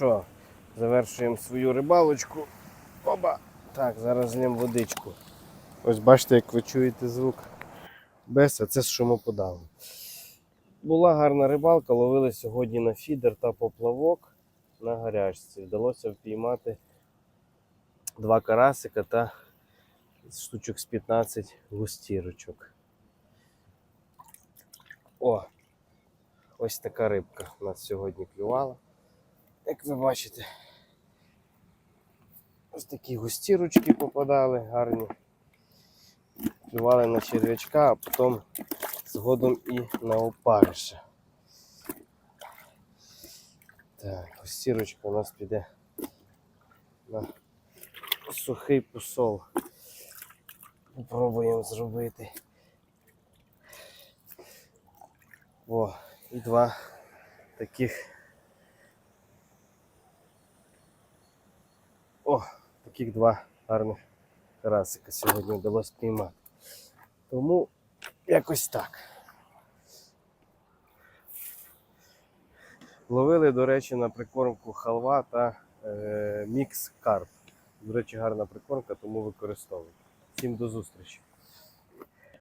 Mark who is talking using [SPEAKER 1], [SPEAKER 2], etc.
[SPEAKER 1] Що, завершуємо свою рибалочку. Оба! Так, зараз злємо водичку. Ось бачите, як ви чуєте звук. Без, а це з шумоподавом. Була гарна рибалка, ловили сьогодні на фідер та поплавок на гарячці. Вдалося впіймати два карасика та штучок з 15 густірочок. О! Ось така рибка нас сьогодні клювала. Як ви бачите, ось такі густірочки попадали гарні. Клювали на черв'ячка, а потім згодом і на опариша. Так, густірочка у нас піде на сухий посол. Попробуємо зробити. О, і два таких. О, таких два гарних карасика сьогодні вдалося піймати. Тому якось так. Ловили, до речі, на прикормку халва та е, мікс карп. До речі, гарна прикормка, тому використовуйте. Всім до зустрічі!